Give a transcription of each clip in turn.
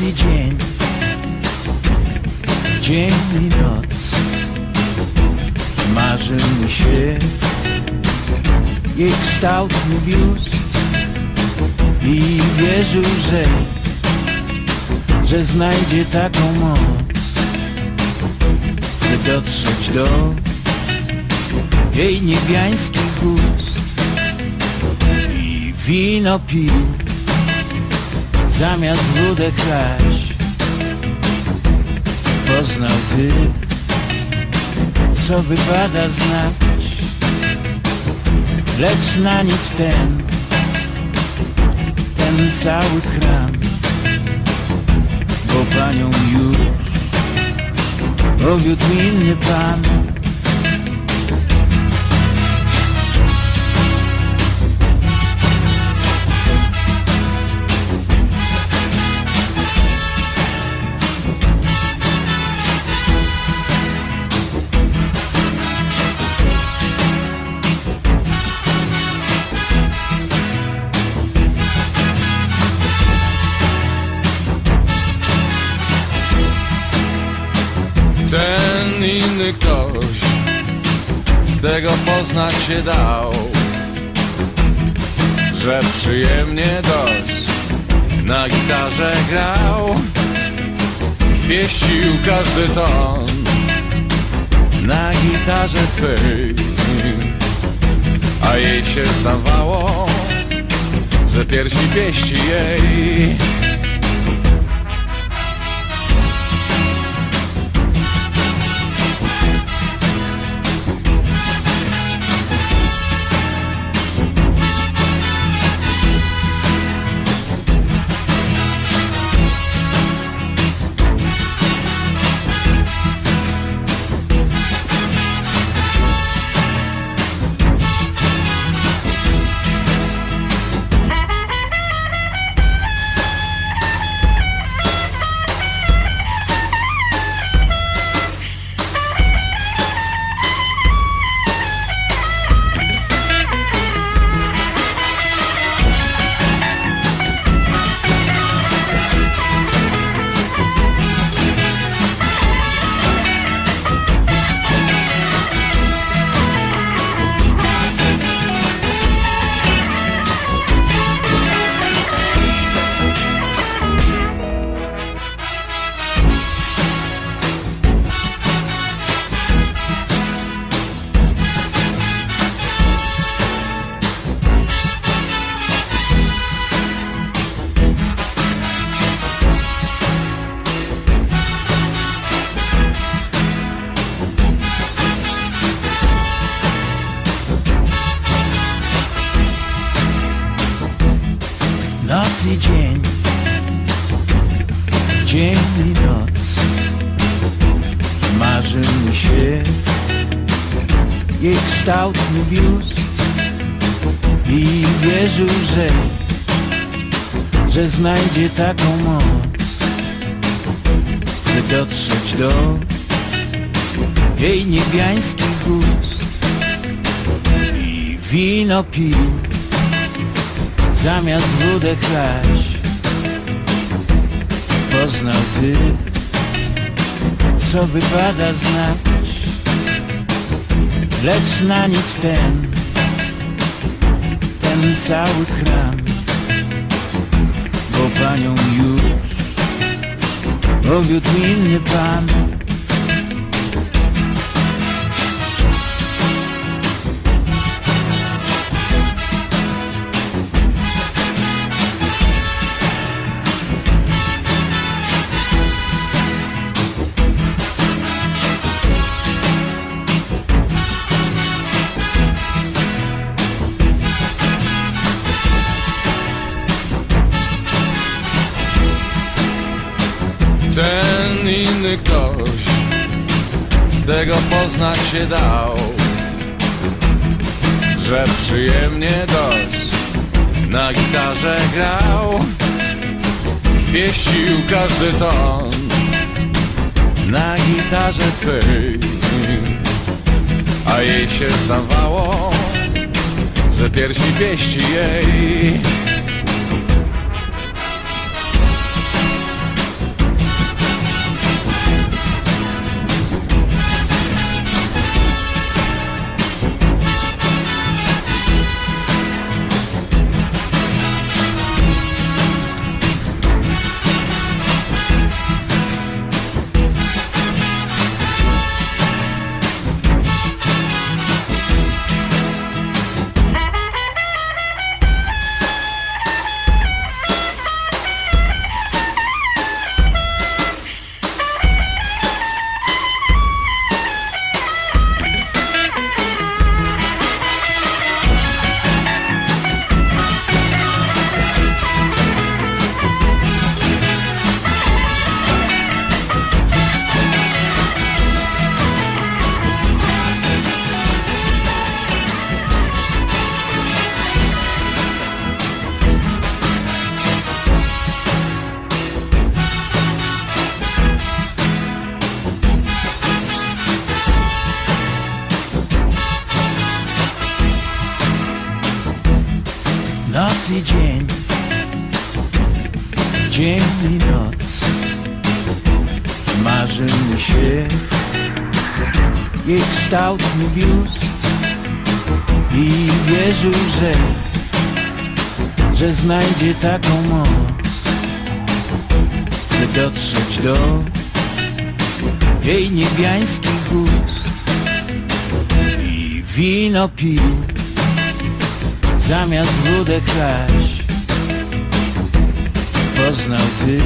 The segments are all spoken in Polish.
i dzień. Dzień i noc. Marzy mi się. Jej kształtny biust. I wierzył, że Że znajdzie taką moc By dotrzeć do Jej niebiańskich ust. I wino pił Zamiast wódę chlać Poznał tych Co wypada znać. Lecz na nic ten Ten cały kram. Bo panią już Powiódł inny pan Inny ktoś z tego poznać się dał, że przyjemnie dość na gitarze grał, pieścił każdy ton na gitarze swej, a jej się zdawało, że piersi pieści jej. I dzień. Dzień i noc. Marzy mi się. Jej kształtny biust I wierzył, że Że znajdzie taką moc By dotrzeć do Jej niebiańskich ust. I wino pił Zamiast wódę Poznał tych Co wypada znać. Lecz na nic ten Ten cały kram. Bo panią już Powiódł inny pan tego poznać się dał, że przyjemnie dość na gitarze grał, pieścił każdy ton na gitarze swej, a jej się zdawało, że piersi pieści jej. I dzień. Dzień i noc. Marzy mi się. Jej kształtny biust. I wierzył, że Że znajdzie taką moc By dotrzeć do Jej niebiańskich ust. I wino pił Zamiast wódę chlać Poznał tych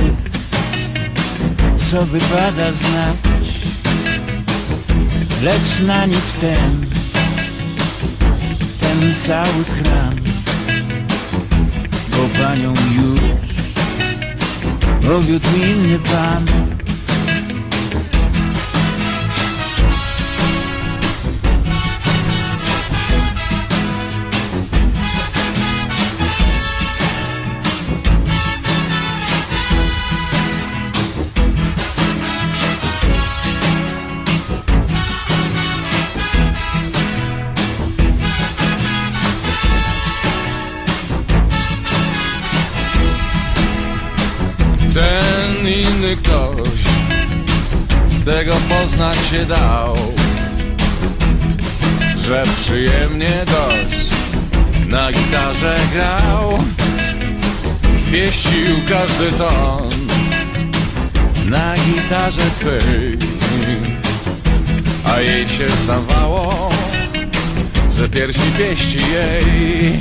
Co wypada znać. Lecz na nic ten Ten cały kram Bo panią już Powiódł inny pan tego poznać się dał Że przyjemnie dość Na gitarze grał. Pieścił każdy ton Na gitarze swej A jej się zdawało Że piersi pieści jej